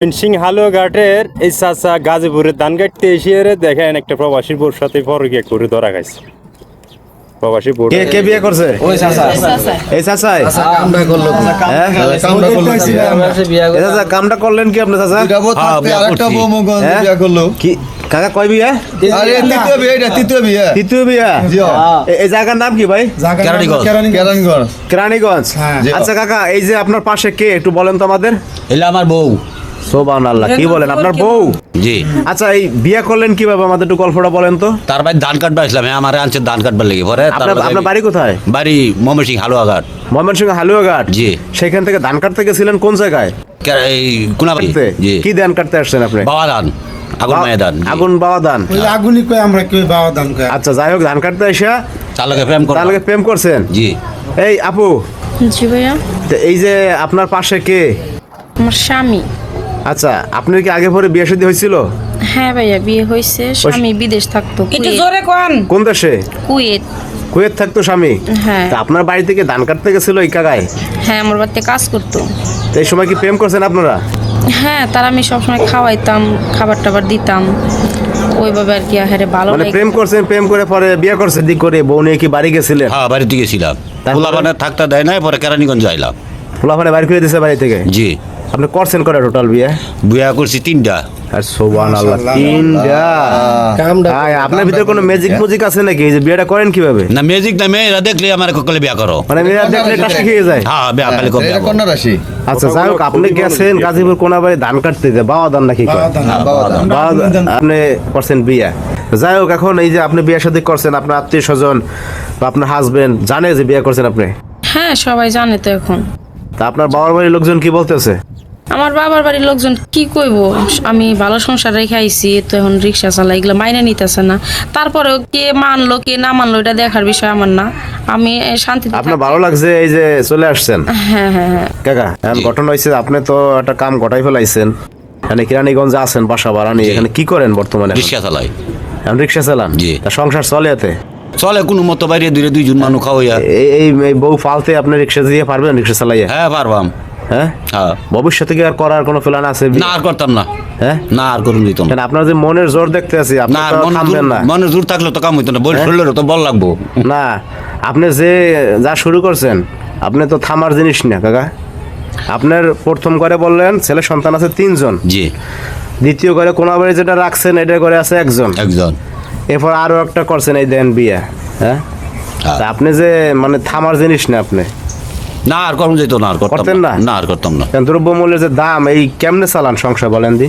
সিং হালুয়াঘাটের এই চাচা গাজীপুরের ধান কাটতে এসে দেখেন একটা প্রবাসী বোর সাথে পরকিয়া করে ধরা খাইছে। প্রবাসী বোর কে কে বিয়ে করছে? ওই চাচা। এই চাচাই। কামটা করল হ্যাঁ? কামটা করল এই চাচা কামটা করলেন কি আপনি চাচা? দুইটা বউ হ্যাঁ, থাকতে আরেকটা বউ মগন হ্যাঁ? করল। কি কাকা কয় বিয়ে? আরে তৃতীয় বিয়ে এটা তৃতীয় বিয়ে। তৃতীয় বিয়া? এই জায়গার নাম কি ভাই? কেরানীগঞ্জ। কেরানীগঞ্জ। আচ্ছা কাকা এই যে আপনার পাশে কে একটু বলেন তো আমাদের। এলে আমার বউ। সোবান আল্লাহ কি বলেন? আপনার বউ? জি। আচ্ছা এই বিয়ে করলেন কীভাবে? আমাদের একটু গল্পটা বলেন তো। তার বাড়ি ধান কাটবার আসলাম আমার আনছে ধান কাটবার লেগে। পরে আপনার বাড়ি- কোথায়? বাড়ি ময়মনসিং হালুয়াঘাট। ময়মনসিংহ হালুয়াঘাট? জি। সেখান থেকে ধান কাটতে গেছিলেন কোন জায়গায়? এই কোনাবাড়ি। জি। কি ধান কাটতে আসছেন আপনি? বাবা ধান আগুন মায়া আগুন বাবা ধান। ওই আগুনই কই আমরা কেউ বাবা দান কই আচ্ছা যাই হোক ধান কাটতে এসে তার প্রেম করলাম। তার প্রেম করছেন? জি। এই আপু। জি ভাইয়া। এই যে আপনার পাশে কে? আমার স্বামী। আচ্ছা আপনার কি আগে পরে বিয়ে শাদী হয়েছিল? হ্যাঁ ভাইয়া বিয়ে হয়েছে স্বামী বিদেশ থাকতো একটু জোরে কোন। কোন দেশে? কুয়েত। কুয়েত থাকতো স্বামী? হ্যাঁ। তা আপনার বাড়ি থেকে ধান কাটতে গেছিল এই কাগায় হ্যাঁ আমার বাড়িতে কাজ করতো। তো এই সময় কি প্রেম করছেন আপনারা? হ্যাঁ তার আমি সবসময় খাওয়াইতাম খাবার টাবার দিতাম। ওইভাবে আর কি হ্যাঁ ভালো মানে প্রেম করছেন প্রেম করে পরে বিয়ে করছেন দিক করে বউ নিয়ে কি বাড়ি গেছিলেন? হ্যাঁ বাড়িতে গেছিলাম? পোলাপানে থাকতে দেয় নাই পরে কেরানীগঞ্জ আইলাম ফুলাফানে বাড়ি করে দিয়েছে বাড়ি থেকে? জি। আপনি করছেন করে টোটাল বিয়ে। বিয়া করছি তিনটা। আর সোবান আল্লাহ তিনটা। আয়, আপনার ভিতরে কোনো ম্যাজিক মুজিক আছে নাকি? এই যে বিয়েটা করেন কীভাবে? না ম্যাজিক না মেয়েরা দেখলে আমার কলে বিয়া করো। মানে মেয়েরা দেখলে টাকা খেয়ে যায়। হ্যাঁ বিয়া খালি কবে এটা কন্যা রাশি। আচ্ছা যাই হোক আপনি গেছেন গাজীপুর কোনাবাড়ি ধান কাটতে যে বাবা ধান নাকি বাবা দান বাবা আপনি করছেন বিয়া। যাই হোক এখন এই যে আপনি বিয়ে শাদী করছেন আপনার আত্মীয় স্বজন বা আপনার হাজবেন্ড জানে যে বিয়ে করছেন আপনি? হ্যাঁ সবাই জানে তো এখন। তা আপনার বাবার বাড়ির লোকজন কি বলতেছে? আমার বাবার বাড়ির লোকজন কি কইব? আমি ভালো সংসার রেখে আইছি তো এখন রিক্সা চালাই এগুলো মাইনে নিতেছে না। তারপরেও কে মানলো কে না মানলো এটা দেখার বিষয় আমার না। আমি এ, শান্তিতে আপনার ভালো লাগছে এই যে চলে আসছেন? হ্যাঁ হ্যাঁ হ্যাঁ। কাকা এখন ঘটনা হয়েছে আপনি তো একটা কাম ঘটাই ফেলাইছেন। এখানে কিরানীগঞ্জে আছেন বাসা ভাড়া নিয়ে এখানে কি করেন বর্তমানে? রিক্সা চালাই। এখন রিক্সা চালান? জি। তা সংসার চলে এতে? চলে কোনো মতো বাইরে দূরে দুইজন মানুষ খাওয়াইয়া। এই এই- বউ ফালতে আপনি রিক্সা দিয়ে পারবেন রিক্সা চালাইয়া? হ্যাঁ পারবাম। হ্যাঁ? হ্যাঁ। ভবিষ্যতে কি আর করার কোনো প্ল্যান আছে? না আর করতাম না। হ্যাঁ? না আর করুন দিতাম। কেন আপনার যে মনের জোর দেখতে আছি আপনি না তো না। জোর থাকলে তো কাম হইতো না। বই শরীরের তো বল লাগবো। না আপনি যে যা শুরু করছেন আপনি তো থামার জিনিস না কাকা। আপনার প্রথম করে বললেন ছেলে সন্তান আছে তিনজন। জি। দ্বিতীয় করে কোনো যেটা রাখছেন এটা করে আছে একজন। একজন। এরপর আরও একটা করছেন এই দেন বিয়ে হ্যাঁ? হ্যাঁ। আপনি যে মানে থামার জিনিস না আপনি? না আর করুন যেত না আর করতাম করতেন না? না? আর করতাম না। দ্রব্যমূল্যের যে দাম এই কেমনে চালান সংসার বলেন দি?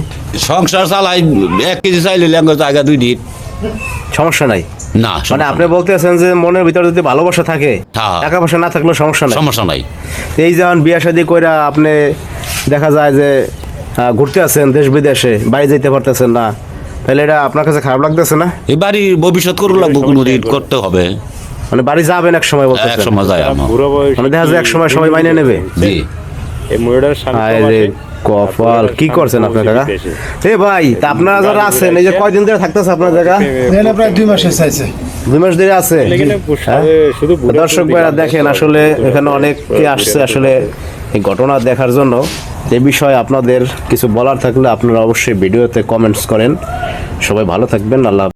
সংসার চালাই এক কেজি চাইলে লেঙ্গা জায়গা দুই দিন। সমস্যা নাই? না মানে আপনি বলতেছেন যে মনের ভিতরে যদি ভালোবাসা থাকে হ্যাঁ। টাকা পয়সা না থাকলেও সমস্যা নাই। নাই সমস্যা নাই। এই যেমন বিয়া শাদী কইরা আপনি দেখা যায় যে ঘুরতে আছেন দেশ বিদেশে বাইরে যেতে পারতেছেন না তাহলে এটা আপনার কাছে খারাপ লাগতেছে না? এই বাড়ির ভবিষ্যৎ করু লাগবো কোনো দিন করতে হবে। মানে বাড়ি যাবেন এক সময় বলতে এক সময় যায় আমার মানে দেখা যায় এক সময় সবাই মাইনে নেবে? জি। এই মহিলার স্বামী আয় কপাল কি করছেন আপনার কাকা? এ ভাই তা আপনারা যারা আছেন এই যে কয়দিন ধরে থাকতেছে আপনার জায়গা? এখানে প্রায় দুই মাসে চাইছে। দুই মাস ধরে আছে? হ্যাঁ? শুধু বুড়ো দর্শক ভাইরা দেখেন আসলে এখানে অনেকে আসছে আসলে এই ঘটনা দেখার জন্য। এই বিষয়ে আপনাদের কিছু বলার থাকলে আপনারা অবশ্যই ভিডিওতে কমেন্টস করেন। সবাই ভালো থাকবেন, আল্লাহ